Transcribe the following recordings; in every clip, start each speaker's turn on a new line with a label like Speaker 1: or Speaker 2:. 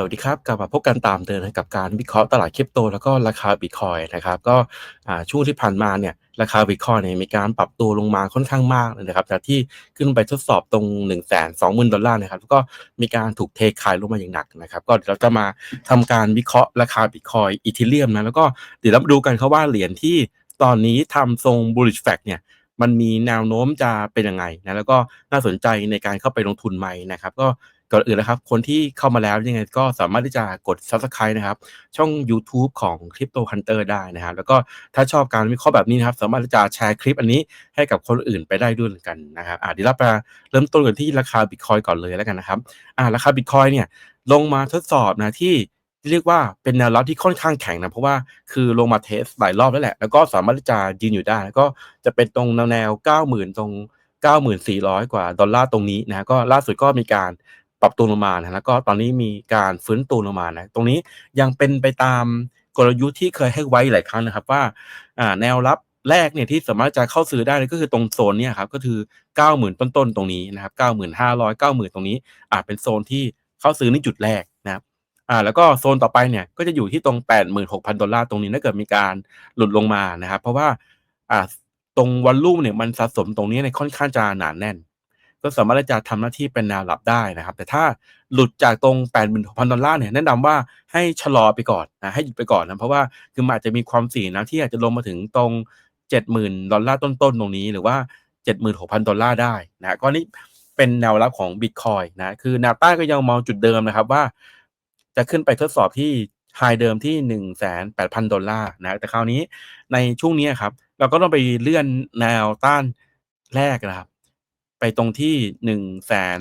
Speaker 1: สวัสดีครับ กลับมาพบกันตามเดิมนะกับการวิเคราะห์ตลาดคริปโต แล้วก็ราคาบิตคอยนะครับก็ช่วงที่ผ่านมาเนี่ยราคาบิตคอยเนี่ยมีการปรับตัวลงมาค่อนข้างมากเลยนะครับจากที่ขึ้นไปทดสอบตรง1 2 0 0 0 0ดอลลาร์นะครับแล้วก็มีการถูกเทขายลงมาอย่างหนักนะครับ ก็เดี๋ยวเราจะมาทำการวิเคราะห์ราคาบิตคอยอีเทเรียมนะแล้วก็เดี๋ยวเราดูกันครับว่าเหรียญที่ตอนนี้ทำทรง bullish flag เนี่ยมันมีแนวโน้มจะเป็นยังไงนะแล้วก็น่าสนใจในการเข้าไปลงทุนไหมนะครับ ก็ ก่อนอื่นนะครับ คนที่เข้ามาแล้วยังไงก็สามารถที่จะกด Subscribe นะครับ ช่อง YouTube ของ Crypto Hunter ได้นะครับ แล้วก็ถ้าชอบการวิเคราะห์แบบนี้นะครับ สามารถที่จะแชร์คลิปอันนี้ให้กับคนอื่นไปได้ด้วยเหมือนกันนะครับอ่าเดี๋ยวเราไปเริ่มต้นกันที่ราคา Bitcoin ก่อนเลยแล้วกันนะครับอ่าราคา Bitcoin เนี่ยลงมาทดสอบนะที่เรียกว่าเป็นแนวรับที่ค่อนข้างแข็งนะ เพราะว่าคือลงมาเทสหลายรอบแล้วแหละ แล้วก็สามารถที่จะยืนอยู่ได้ แล้วก็จะเป็นตรงแนวแนว90,000ตรง 9,400 กว่าดอลลาร์ตรงนี้นะก็ล่าสุดก็มีการ ปรับตัวลงมานะแล้วก็ตอนนี้มีการฟื้นตัวลงมานะตรงนี้ยังเป็นไปตามกลยุทธ์ที่เคยให้ไว้หลายครั้งนะครับว่าแนวรับแรกเนี่ยที่สามารถจะเข้าซื้อได้ก็คือตรงโซนเนี่ยครับก็คือ 90,000 ต้นๆตรงนี้นะครับ9,500 90,000 ตรงนี้อาจเป็นโซนที่เข้าซื้อในจุดแรกนะครับอ่าแล้วก็โซนต่อไปเนี่ยก็จะอยู่ที่ตรง 86,000 ดอลลาร์ตรงนี้ถ้าเกิดมีการหลุดลงมานะครับเพราะว่าอ่าตรงวอลลุ่มเนี่ยมันสะสมตรงนี้ในค่อนข้างจะหนาแน่น ก็สามารถจะทำหน้าที่เป็นแนวรับได้นะครับ แต่ถ้าหลุดจากตรง86,000 ดอลลาร์เนี่ยแนะนำว่าให้ชะลอไปก่อนนะให้หยุดไปก่อนนะเพราะว่าคือมันอาจจะมีความเสี่ยงนะที่อาจจะลงมาถึงตรง 70,000 ดอลลาร์ต้นๆ ตรงนี้หรือว่า 76,000 ดอลลาร์ได้นะก็นี่เป็นแนวรับของ Bitcoin นะคือแนวต้านก็ยังมองจุดเดิมนะครับว่า จะขึ้นไปทดสอบที่ไฮเดิมที่ 18,000 ดอลลาร์นะแต่คราวนี้ในช่วงนี้ครับเราก็ต้องไปเลื่อนแนวต้านแรกนะครับ ไปตรงที่หนึ่งแสน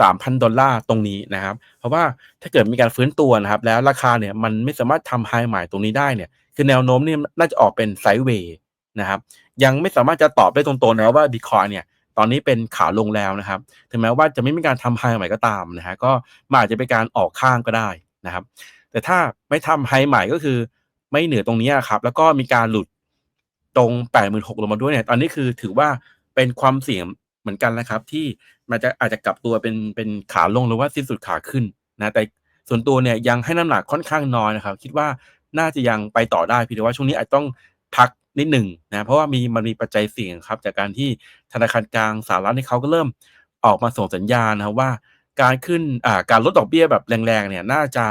Speaker 1: สามพันดอลลาร์ตรงนี้นะครับ เพราะว่าถ้าเกิดมีการฟื้นตัวนะครับ แล้วราคาเนี่ยมันไม่สามารถทำไฮใหม่ตรงนี้ได้เนี่ย คือแนวโน้มนี่น่าจะออกเป็นไซด์เวย์นะครับ ยังไม่สามารถจะตอบได้ตรงๆนะว่าบิตคอยเนี่ย ตอนนี้เป็นขาลงแล้วนะครับ ถึงแม้ว่าจะไม่มีการทำไฮใหม่ก็ตามนะฮะก็มันอาจจะเป็นการออกข้างก็ได้นะครับ แต่ถ้าไม่ทำไฮใหม่ก็คือไม่เหนือตรงนี้ครับ แล้วก็มีการหลุดตรง 8 6 0 0 0ลงมาด้วยเนี่ย ตอนนี้คือถือว่าเป็นความเสี่ยง เหมือนกันนะครับ ที่มันจะอาจจะกลับตัวเป็นเป็นขาลงหรือว่าสิ้นสุดขาขึ้นนะแต่ส่วนตัวเนี่ยยังให้น้ำหนักค่อนข้างน้อยนะครับ คิดว่าน่าจะยังไปต่อได้เพียงแต่ว่าช่วงนี้อาจต้องพักนิดหนึ่งนะเพราะว่ามีมันมีปัจจัยเสี่ยงครับ จากการที่ธนาคารกลางสหรัฐนี่เขาก็เริ่มออกมาส่งสัญญาณนะครับว่าการขึ้นอ่าการลดดอกเบี้ยแบบแรงๆเนี่ยน่าจะ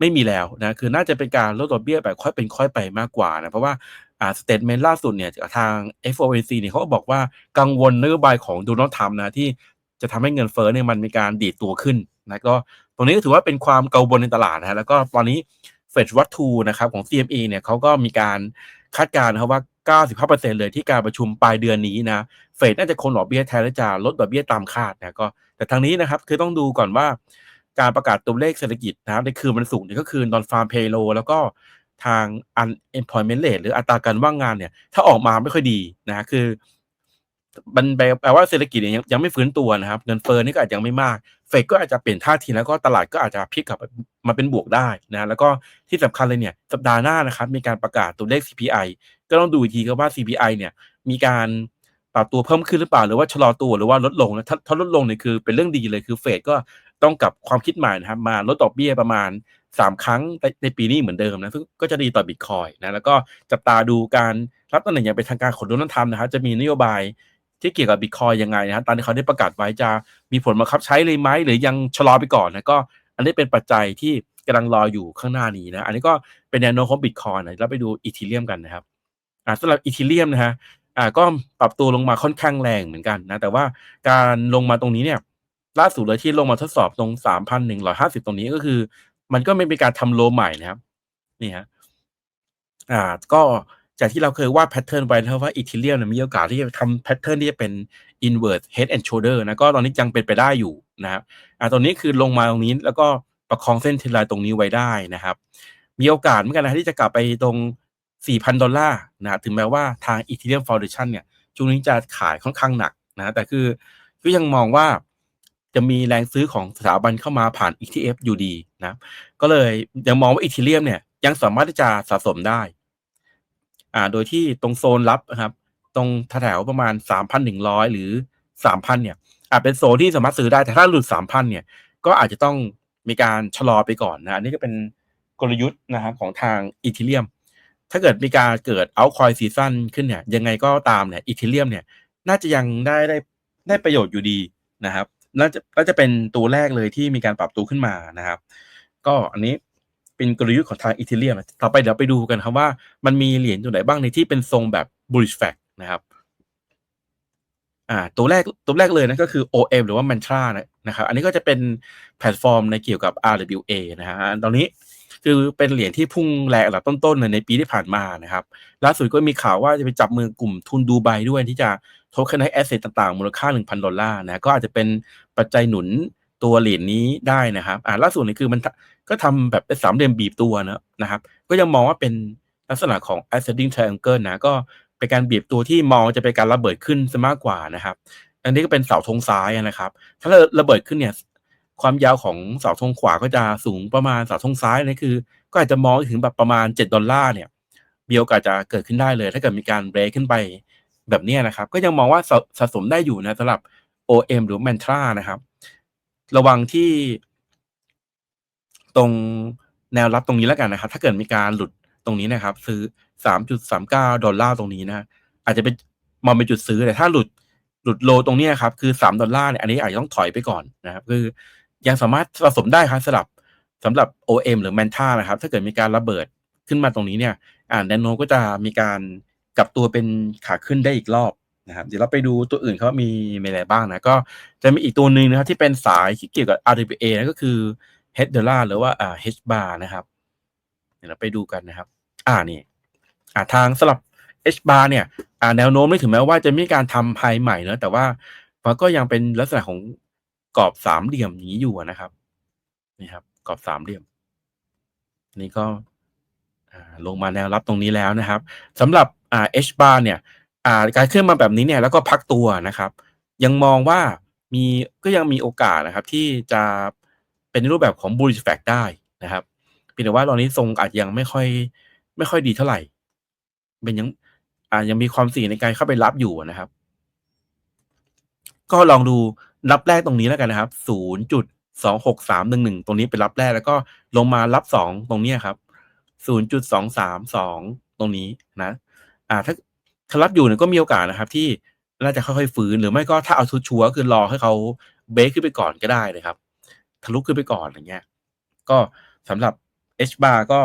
Speaker 1: ไม่มีแล้วนะคือน่าจะเป็นการลดดอกเบี้ยแบบค่อยเป็นค่อยไปมากกว่านะเพราะว่า อ่าสเตทเมนต์ล่าสุดเนี่ยจากทาง FOMC เนี่ยเขาก็บอกว่ากังวลนโยบายของโดนัลด์ทรัมป์นะที่จะทำให้เงินเฟ้อเนี่ยมันมีการดีดตัวขึ้นนะก็ตรงนี้ก็ถือว่าเป็นความกังวลในตลาดนะแล้วก็ตอนนี้เฟดวัตทูนะครับของ CME เนี่ยเขาก็มีการคาดการณ์นะครับว่า 95%เลยที่การประชุมปลายเดือนนี้นะเฟดน่าจะคงดอกเบี้ยแทนและจะลดดอกเบี้ยตามคาดนะก็แต่ทางนี้นะครับคือต้องดูก่อนว่าการประกาศตัวเลขเศรษฐกิจนะครับในคืนวันศุกร์นี่ก็คือนอนฟาร์มเพโลแล้วก็ ทาง unemployment rate หรืออัตราการว่างงานเนี่ย ถ้าออกมาไม่ค่อยดีนะคือมันแปลว่าเศรษฐกิจเนี่ยยังยังไม่ฟื้นตัวนะครับ เงินเฟ้อนี่ก็อาจจะยังไม่มาก เฟดก็อาจจะเปลี่ยนท่าทีแล้วก็ตลาดก็อาจจะพลิกกลับมาเป็นบวกได้นะแล้วก็ที่สำคัญเลยเนี่ย สัปดาห์หน้านะครับมีการประกาศตัวเลข CPI ก็ต้องดูอีกทีครับว่า CPI เนี่ยมีการปรับตัวเพิ่มขึ้นหรือเปล่าหรือว่าชะลอตัวหรือว่าลดลงนะถ้าถ้าลดลงเนี่ยคือเป็นเรื่องดีเลยคือเฟดก็ต้องกลับความคิดใหม่นะครับมาลดดอกเบี้ยประมาณ 3ครั้งในปีนี้เหมือนเดิมนะซึ่งก็จะดีต่อบิตคอยนะแล้วก็จับตาดูการรับตำแหน่งอย่างเป็นทางการของโดนัลด์ทรัมป์นะครับจะมีนโยบายที่เกี่ยวกับบิตคอยยังไงนะตอนที่เขาได้ประกาศไว้จะมีผลบังคับใช้เลยไหมหรือยังชะลอไปก่อนนะก็อันนี้เป็นปัจจัยที่กำลังรออยู่ข้างหน้านี้นะ อันนี้ก็เป็นแนวโน้มของบิตคอยนะแล้วไปดูอีทีเรียมกันนะครับอ่าสำหรับอีทีเรียมนะฮะอ่าก็ปรับตัวลงมาค่อนข้างแรงเหมือนกันนะ แต่ว่าการลงมาตรงนี้เนี่ยล่าสุดเลยที่ลงมาทดสอบตรง 3,150 ตรงนี้ก็คือ มันก็ไม่เป็นการทำโลใหม่นะครับ นี่ฮะอ่า ก็จากที่เราเคยวาดแพทเทิร์นไว้นะครับว่าอีทีเรียมมีโอกาสที่จะทำแพทเทิร์นที่จะเป็น inverse head and shoulder นะก็ตอนนี้ยังเป็นไปได้อยู่นะครับอ่าตรงนี้คือลงมาตรงนี้แล้วก็ประคองเส้นเทรนไลน์ตรงนี้ไว้ได้นะครับ มีโอกาสเหมือนกันนะที่จะกลับไปตรง 4,000 ดอลลาร์นะถึงแม้ว่าทาง Ethereum Foundation เนี่ยช่วงนี้จะขายค่อนข้างหนักนะแต่คือก็ยังมองว่าจะมีแรงซื้อของสถาบันเข้ามาผ่าน ETF อยู่ดี นะ ก็เลยยังมองว่า Ethereum เนี่ยยังสามารถที่จะสะสมได้ อ่า โดยที่ตรงโซนรับนะครับ ตรงแถวประมาณ3,100หรือ3,000เนี่ยอาจเป็นโซนที่สามารถซื้อได้ แต่ถ้าหลุด3,000เนี่ย ก็อาจจะต้องมีการชะลอไปก่อนนะ อันนี้ก็เป็นกลยุทธ์นะครับของทางอีเทเรียม ถ้าเกิดมีการเกิดเอาคอยซีซันขึ้นเนี่ย ยังไงก็ตามเนี่ยอีเทเรียมเนี่ย น่าจะยังได้ได้ได้ประโยชน์อยู่ดีนะครับ น่าจะน่าจะเป็นตัวแรกเลยที่มีการปรับตัวขึ้นมานะครับ ก็อันนี้เป็นกลยุทธ์ของทางอีเทเรียมต่อไปเดี๋ยวไปดูกันครับว่ามันมีเหรียญตัวไหนบ้างในที่เป็นทรงแบบ bullish flag นะครับอ่าตัวแรกตัวแรกเลยนะก็คือ OM หรือว่า Mantra นะนะครับ อันนี้ก็จะเป็นแพลตฟอร์มในเกี่ยวกับ RWA นะฮะตอนนี้คือเป็นเหรียญที่พุ่งแรงอันดับต้นๆในปีที่ผ่านมานะครับล่าสุดก็มีข่าวว่าจะไปจับมือกลุ่มทุนดูไบด้วยที่จะโทเค็นไนแอสเซทต่างๆ มูลค่า 1,000 ดอลลาร์นะก็อาจจะเป็น ปัจจัยหนุนตัวเหรียญนี้ได้นะครับอ่าล่าสุดนี่คือมันก็ทำแบบเป็นสามเหลี่ยมบีบตัวนะนะครับ ก็ยังมองว่าเป็นลักษณะของ ascending triangle นะก็เป็นการบีบตัวที่มองจะเป็นการระเบิดขึ้นซะมากกว่านะครับอันนี้ก็เป็นเสาธงซ้ายนะครับ ถ้าระเบิดขึ้นเนี่ยความยาวของเสาธงขวาก็จะสูงประมาณเสาธงซ้ายนี่คือ ก็อาจจะมองถึงแบบประมาณ 7 ดอลลาร์เนี่ยมีโอกาสจะเกิดขึ้นได้เลย ถ้าเกิดมีการเบรกขึ้นไปแบบนี้นะครับ ก็ยังมองว่าสะสมได้อยู่นะสำหรับ OM หรือ Mantra นะครับ ระวังที่ตรงแนวรับตรงนี้แล้วกันนะครับ ถ้าเกิดมีการหลุดตรงนี้นะครับ ซื้อ 3.39 ดอลลาร์ตรงนี้นะ อาจจะเป็นมองเป็นจุดซื้อแต่ถ้าหลุดหลุดโลตรงนี้ครับ คือ 3 ดอลลาร์เนี่ยอันนี้อาจจะต้องถอยไปก่อนนะครับ คือยังสามารถสะสมได้ครับสำหรับสำหรับ OM หรือ Manta นะครับ ถ้าเกิดมีการระเบิดขึ้นมาตรงนี้เนี่ย อ่านแนโนก็จะมีการกลับตัวเป็นขาขึ้นได้อีกรอบ นะครับเดี๋ยวเราไปดูตัวอื่นเขามีอะไรบ้างนะ ก็จะมีอีกตัวหนึ่งนะครับที่เป็นสายที่เกี่ยวกับ RWA นะก็คือ H dollar หรือว่าอ่า H bar นะครับ เดี๋ยวเราไปดูกันนะครับ อ่านี่อ่าทางสลับ H bar เนี่ยอ่าแนวโน้มไม่ถึงแม้ว่าจะมีการทำไฮใหม่เนอะแต่ว่ามันก็ยังเป็นลักษณะของกรอบสามเหลี่ยมอย่างนี้อยู่นะครับนี่ครับ กรอบสามเหลี่ยม นี่ก็ลงมาแนวรับตรงนี้แล้วนะครับสำหรับ H bar เนี่ย อ่าการขึ้นมาแบบนี้เนี่ยแล้วก็พักตัวนะครับ ยังมองว่ามีก็ยังมีโอกาสนะครับ ที่จะเป็นรูปแบบของ bullish flag ได้นะครับเพียงแต่ว่าตอนนี้ทรงอาจยังไม่ค่อย ไม่ค่อยดีเท่าไหร่ เป็นยังอ่ายังมีความเสี่ยงในการเข้าไปรับอยู่นะครับ ก็ลองดูรับแรกตรงนี้แล้วกันนะครับ0.26311ตรงนี้เป็นรับแรกแล้วก็ลงมารับ2ตรงนี้ครับ0.232ตรงนี้นะ อ่าถ้า ถ้ารับอยู่เนี่ยก็มีโอกาสนะครับที่น่าจะค่อยๆฟื้น หรือไม่ก็ถ้าเอาชัวร์ๆคือรอให้เขาเบรกขึ้นไปก่อนก็ได้นะครับ ทะลุขึ้นไปก่อนอย่างเงี้ย ก็สำหรับ H bar ก็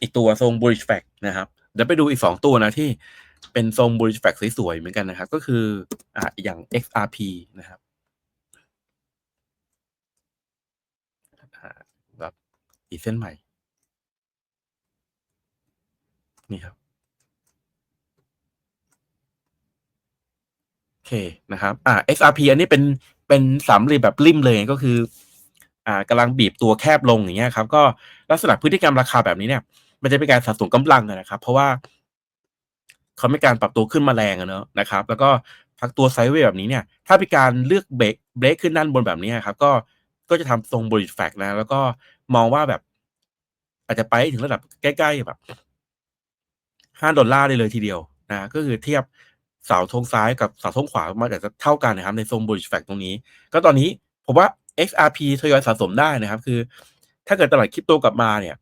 Speaker 1: อีกตัวทรง bullish flag นะครับเดี๋ยวไปดูอีก 2 ตัวนะที่เป็นทรง bullish flag สวยๆเหมือนกันนะครับ ก็คืออ่าอย่าง XRP นะครับแบบอีกเส้นใหม่ นี่ครับ โอ เคนะครับอ่า XRP อันนี้เป็นเป็นสามเหลี่ยมแบบริมเลยก็คืออ่ากำลังบีบตัวแคบลงอย่างเงี้ยครับ ก็ลักษณะพฤติกรรมราคาแบบนี้เนี่ย มันจะเป็นการสะสมกำลังนะครับ เพราะว่าเขาไม่การปรับตัวขึ้นมาแรงอะเนอะนะครับ แล้วก็พักตัวไซด์เวย์แบบนี้เนี่ย ถ้ามีการเลือกเบรกเบรกขึ้นด้านบนแบบนี้ครับ ก็ก็จะทำทรง bullish flag นะ แล้วก็มองว่าแบบ อาจจะไปถึงระดับใกล้ๆแบบ5ดอลลาร์ได้เลยทีเดียวนะก็คือเทียบ เสาธงซ้ายกับเสาธงขวามันอาจจะเท่ากันนะครับในทรง bullish flag ตรงนี้ ก็ตอนนี้ผมว่า XRP ทยอยสะสมได้นะครับ คือ ถ้าเกิดตลาดคริปโตกลับมาเนี่ย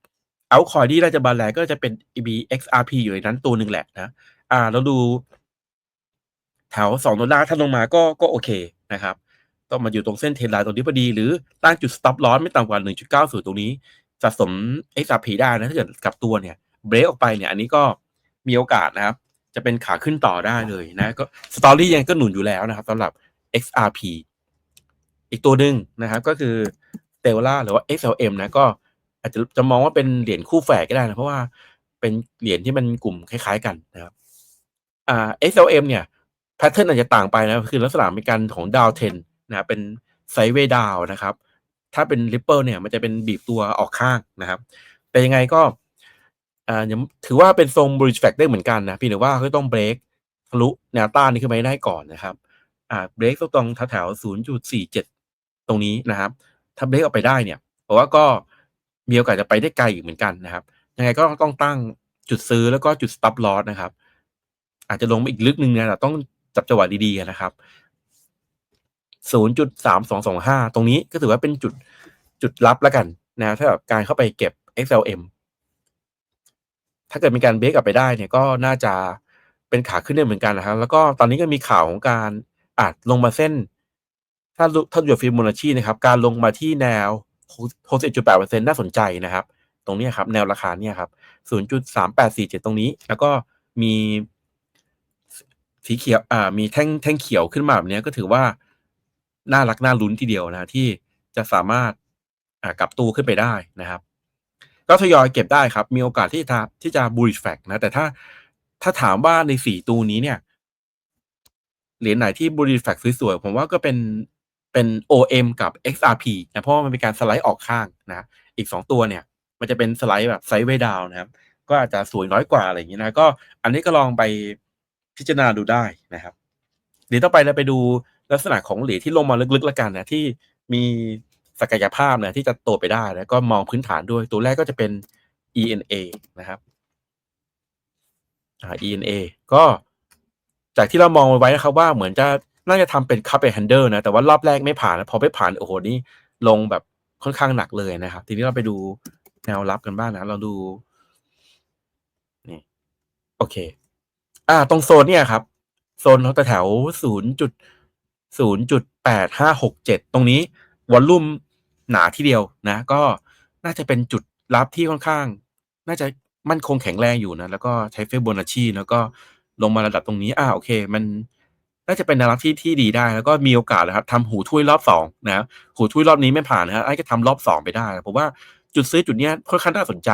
Speaker 1: เอาคอยที่น่าจะบาแลก็จะเป็น EBXRP อยู่ในนั้นตัวหนึ่งแหละนะ อ่าเราดู แถว2ดอลลาร์ถ้าลงมาก็ก็โอเคนะครับ ต้องมาอยู่ตรงเส้นเทรนไลน์ตรงนี้พอดี หรือตั้งจุด stop loss ไม่ต่ำกว่า 1.90 ตรงนี้สะสม XRP ได้นะ ถ้าเกิดกลับตัวเนี่ย เบรกออกไปเนี่ย อันนี้ก็มีโอกาสนะครับ จะเป็นขาขึ้นต่อได้เลยนะก็สตอรี่ยังก็หนุนอยู่แล้วนะครับสำหรับ XRP อีกตัวหนึ่งนะครับก็คือ Stellar หรือว่า XLM นะก็อาจจะจะมองว่าเป็นเหรียญคู่แฝดก็ได้นะเพราะว่าเป็นเหรียญที่มันกลุ่มคล้าย ๆ กันนะครับอ่า XLM เนี่ยแพทเทิร์นอาจจะต่างไปนะคือลักษณะมีการของดาวเทนนะเป็นไซด์เวดาวนะครับ ถ้าเป็น Ripple เนี่ยมันจะเป็นบีบตัวออกข้างนะครับ แต่ยังไงก็ อ่ายังถือว่าเป็นทรง bullish flag ได้เหมือนกันนะพียงแต่ว่าเขาต้องเบรกทะลุแนวต้านนี้ขึ้นไปได้ก่อนนะครับ อ่าเบรกตรงแถวๆ0.47ตรงนี้นะครับ ถ้าเบรกออกไปได้เนี่ยเพราะว่าก็มีโอกาสจะไปได้ไกลอีกเหมือนกันนะครับยังไงก็ต้องตั้งจุดซื้อแล้วก็จุด stop loss นะครับ อาจจะลงมาอีกลึกนึงนะแต่ต้องจับจังหวะดีๆนะครับ0.3225ตรงนี้ก็ถือว่าเป็นจุดจุดลับแล้วกันนะถ้าแบบการเข้าไปเก็บ XLM ถ้าเกิดมีการเบรกกลับไปได้เนี่ยก็น่าจะเป็นขาขึ้นได้เหมือนกันนะครับ แล้วก็ตอนนี้ก็มีข่าวของการอาจลงมาเส้น ถ้าถ้าดูฟิโบนัชชีนะครับ การลงมาที่แนว61.8%น่าสนใจนะครับ ตรงนี้ครับ แนวราคาเนี่ยครับ 0.3847 ตรงนี้ แล้วก็มีสีเขียวอ่ามีแท่งแท่งเขียวขึ้นมาแบบนี้ก็ถือว่า น่ารักน่าลุ้นทีเดียวนะที่จะสามารถอ่ากลับตู้ขึ้นไปได้นะครับ ก็ทยอยเก็บได้ครับ มีโอกาสที่จะที่จะ bullish flag นะ แต่ถ้าถ้าถามว่าในสี่ตัวนี้เนี่ย เหรียญไหนที่ bullish flag สวยๆ ผมว่าก็เป็นเป็น OM กับ XRP นะเพราะมันเป็นการสไลด์ออกข้างนะ อีกสองตัวเนี่ย มันจะเป็นสไลด์แบบไซด์เวย์ดาวนะครับ ก็อาจจะสวยน้อยกว่าอะไรอย่างนี้นะ ก็อันนี้ก็ลองไปพิจารณาดูได้นะครับเดี๋ยวต่อไปเราไปดูลักษณะของเหรียญที่ลงมาลึกๆแล้วกันนะที่มี ศักยภาพนะที่จะโตไปได้แล้วก็มองพื้นฐานด้วย ตัวแรกก็จะเป็น ENA นะครับอ่า ENA ก็จากที่เรามองไว้นะครับว่าเหมือนจะน่าจะทำเป็นคัพเปอร์แฮนเดอร์นะ แต่ว่ารอบแรกไม่ผ่านพอไม่ผ่าน โอ้โห นี่ลงแบบค่อนข้างหนักเลยนะครับ ทีนี้เราไปดูแนวรับกันบ้างนะ เราดู นี่ โอเค อ่า ตรงโซนเนี่ยครับ โซนเขาแถวศูนย์จุดศูนย์จุดแปดห้าหกเจ็ดตรงนี้ วอลลุ่มหนาที่เดียวนะ ก็น่าจะเป็นจุดรับที่ค่อนข้าง น่าจะมั่นคงแข็งแรงอยู่นะ แล้วก็ใช้เฟโบนัชชีแล้วก็ลงมาระดับตรงนี้อ่าโอเค มันน่าจะเป็นแนวรับที่ที่ดีได้ แล้วก็มีโอกาสนะครับทำหูถ้วยรอบสองนะหูถ้วยรอบนี้ไม่ผ่านนะไอ้ก็ทำรอบสองไปได้ผมว่าจุดซื้อจุดเนี้ยค่อนข้างน่าสนใจ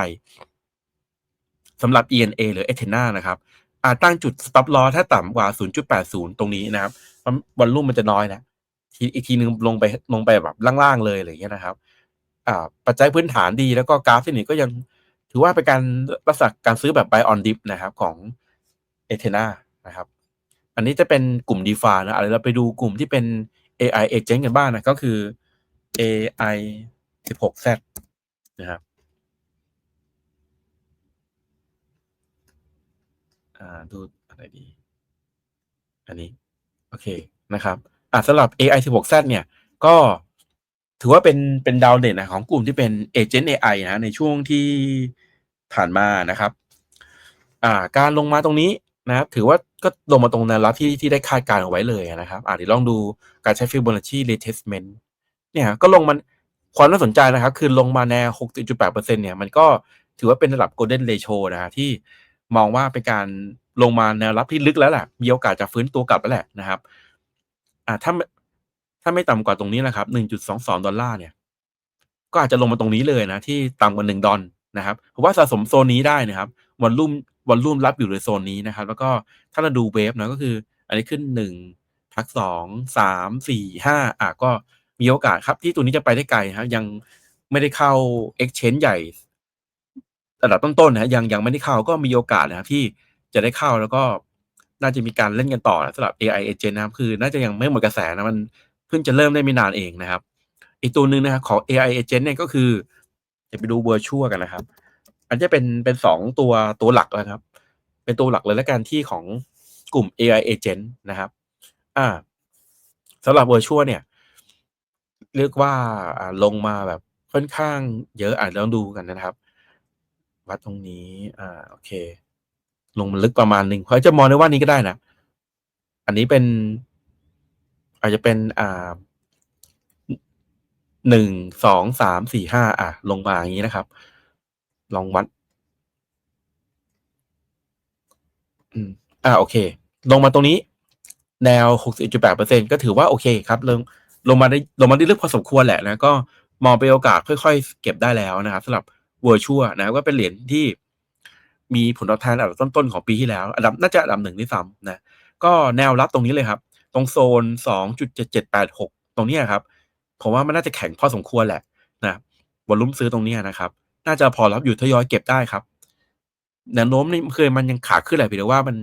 Speaker 1: สำหรับ ENA หรือ e t h e n a นะครับอาจตั้งจุด stop loss ถ้าต่ำกว่า 0.80 ตรงนี้นะครับวอลลุ่มมันจะน้อยนะ ทีอีกทีนึงลงไปลงไปแบบล่างๆเลยอะไรอย่างเงี้ยนะครับอ่าปัจจัยพื้นฐานดีแล้วก็กราฟที่นี่ก็ยังถือว่าเป็นการลักษณะการซื้อแบบ buy on dip นะครับของ e t h e n a นะครับ อันนี้จะเป็นกลุ่ม d e f i นะอะไรเราไปดูกลุ่มที่เป็น AI agent กันบ้างนะก็คือ AI 16Z นะครับอ่าดูอะไรดี อันนี้ โอเคนะครับ อ่าสำหรับ AI 16Z เนี่ย ก็ถือว่าเป็นเป็นดาวเด่นนะของกลุ่มที่เป็น Agent AI นะในช่วงที่ผ่านมานะครับ อ่า การลงมาตรงนี้นะครับ ถือว่าก็ลงมาตรงแนวรับที่ที่ได้คาดการเอาไว้เลยนะครับ อ่าเดี๋ยวลองดูการใช้ Fibonacci retracement เนี่ยก็ลงมันความน่าสนใจนะครับ คือลงมาแนว 6.8%เนี่ย มันก็ถือว่าเป็นระดับ golden ratio นะฮะที่มองว่าเป็นการลงมาแนวรับที่ลึกแล้วแหละมีโอกาสจะฟื้นตัวกลับแล้วแหละนะครับ อ่าถ้าถ้าไม่ต่ำกว่าตรงนี้นะครับ1.22ดอลลาร์เนี่ย ก็อาจจะลงมาตรงนี้เลยนะ ที่ต่ำกว่า1ดอลนะครับผมว่าสะสมโซนนี้ได้นะครับวอลลุ่มวอลลุ่มรับอยู่ในโซนนี้นะครับ แล้วก็ถ้าเราดูเวฟนะก็คือ อันนี้ขึ้นหนึ่งพักสองสามสี่ห้าอะก็มีโอกาสครับ ที่ตัวนี้จะไปได้ไกลครับยังไม่ได้เข้า exchange ใหญ่ระดับต้นๆนะยังยังไม่ได้เข้าก็มีโอกาสนะครับที่จะได้เข้าแล้วก็ น่าจะมีการเล่นกันต่อสำหรับ AI agent นะครับ คือน่าจะยังไม่หมดกระแสนะมันเพิ่งจะเริ่มได้ไม่นานเองนะครับ อีกตัวหนึ่งนะครับของ AI agent เนี่ยก็คือจะไปดู virtual กันนะครับ อันจะเป็นเป็นสองตัวตัวหลักแล้วครับ เป็นตัวหลักเลยแล้วกันที่ของกลุ่ม AI agent นะครับอ่าสำหรับ virtual เนี่ย เรียกว่าลงมาแบบค่อนข้างเยอะอ่านลองดูกันนะครับ วัดตรงนี้อ่าโอเค ลงมันลึกประมาณหนึ่งเพราะจะมองได้ว่านี้ก็ได้นะ อันนี้เป็น อาจจะเป็นอ่าหนึ่งสองสามสี่ห้าอะ ลงมาอย่างนี้นะครับ ลองวัด อืม อ่าโอเค ลงมาตรงนี้ แนวหกสิบจุดแปดเปอร์เซ็นก็ถือว่าโอเคครับลงลงมาได้ลงมาได้ลึกพอสมควรแหละนะก็มองเป็นโอกาสค่อย ๆ เก็บได้แล้วนะครับสำหรับ Virtual นะก็เป็นเหรียญที่ มีผลตอบแทนอันดับต้นๆของปีที่แล้ว อันดับน่าจะอันดับหนึ่งที่ซ้ำนะก็แนวรับตรงนี้เลยครับ ตรงโซนสองจุดเจ็ดเจ็ดแปดหกตรงนี้ครับ ผมว่ามันน่าจะแข็งพอสมควรแหละนะวอลุ่มซื้อตรงนี้นะครับ น่าจะพอรับอยู่ทยอยเก็บได้ครับแนวโน้มนี่เคยมันยังขาขึ้นแหละเพียงแต่ว่ามัน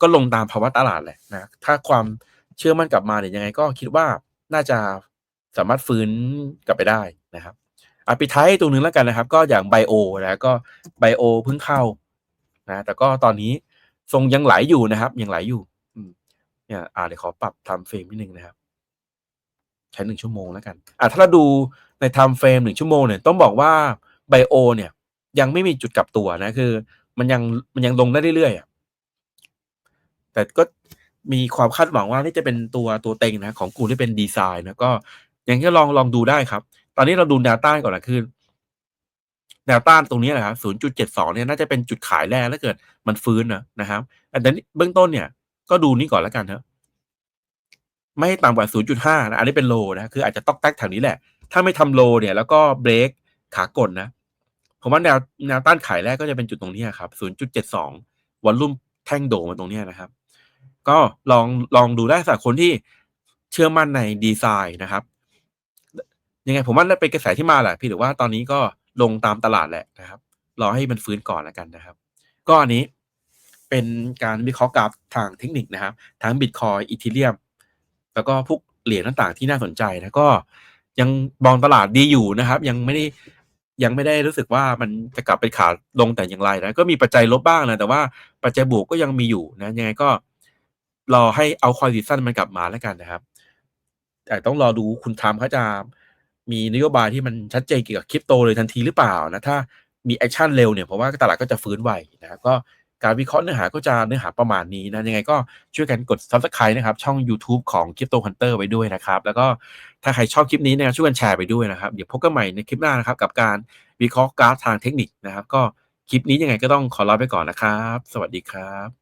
Speaker 1: ก็ลงตามภาวะตลาดแหละนะถ้าความเชื่อมั่นกลับมาเนี่ยยังไงก็คิดว่าน่าจะสามารถฟื้นกลับไปได้นะครับอะปิดท้ายตัวหนึ่งแล้วกันนะครับ ก็อย่างไบโอนะก็ไบโอเพิ่งเข้า นะแต่ก็ตอนนี้ทรงยังไหลอยู่นะครับยังไหลอยู่เนี่ยอ่าเดี๋ยวขอปรับทำเฟรมนิดนึงนะครับ ใช้หนึ่งชั่วโมงแล้วกันอะถ้าเราดูในทม์เฟรมหนึ่งชั่วโมงเนี่ยต้องบอกว่าไบโอเนี่ย ยังไม่มีจุดกลับตัวนะคือ มันยังมันยังลงได้เรื่อยๆแต่ก็มีความคาดหวังว่านี่จะเป็นตัวตัวเต็งนะของกลุ่มที่เป็นดีไซน์นะก็อย่างที่ลองลองดูได้ครับ ตอนนี้เราดูแนวต้านก่อนนะคือ แนวต้านตรงนี้แหละครับ 0.72 เนี่ยน่าจะเป็นจุดขายแรกถ้าเกิดมันฟื้นนะนะครับแต่เบื้องต้นเนี่ยก็ดูนี่ก่อนแล้วกันเถอะไม่ต่ำกว่า 0.5 นะ อันนี้เป็นโลนะ คืออาจจะต้องแตกแถวนี้แหละ ถ้าไม่ทำโลเนี่ย แล้วก็เบรกขากดนะ ผมว่าแนวแนวต้านขายแรกก็จะเป็นจุดตรงนี้ครับ 0.72 วอลลุ่มแท่งโดมาตรงนี้นะครับ ก็ลองลองดูได้สำหรับคนที่เชื่อมั่นในดีไซน์นะครับ ยังไงผมว่าเป็นกระแสที่มาแหละพี่หรือว่าตอนนี้ก็ ลงตามตลาดแหละนะครับ รอให้มันฟื้นก่อนแล้วกันนะครับ ก็อันนี้เป็นการวิเคราะห์กราฟทางเทคนิคนะครับ ทั้งบิตคอยอีทีเรียมแล้วก็พวกเหรียญต่างๆที่น่าสนใจนะก็ยังมองตลาดดีอยู่นะครับ ยังไม่ได้ยังไม่ได้รู้สึกว่ามันจะกลับไปขาลงแต่อย่างไรนะก็มีปัจจัยลบบ้างนะแต่ว่าปัจจัยบวกก็ยังมีอยู่นะยังไงก็รอให้เอาคอยซีซั่นมันกลับมาแล้วกันนะครับ แต่ต้องรอดูคุณทรัมป์เขาจะ มีนโยบายที่มันชัดเจนเกี่ยวกับคริปโตเลยทันทีหรือเปล่านะถ้ามีแอคชั่นเร็วเนี่ยเพราะว่าตลาดก็จะฟื้นไวนะครับก็การวิเคราะห์เนื้อหาก็จะเนื้อหาประมาณนี้นะยังไงก็ช่วยกันกด subscribe นะครับ ช่อง YouTube ของ Crypto Hunter ไว้ด้วยนะครับ แล้วก็ถ้าใครชอบคลิปนี้นะครับช่วยกันแชร์ไปด้วยนะครับ เดี๋ยวพบกันใหม่ในคลิปหน้านะครับ กับการวิเคราะห์กราฟทางเทคนิคนะครับ ก็คลิปนี้ยังไงก็ต้องขอลาไปก่อนนะครับ สวัสดีครับ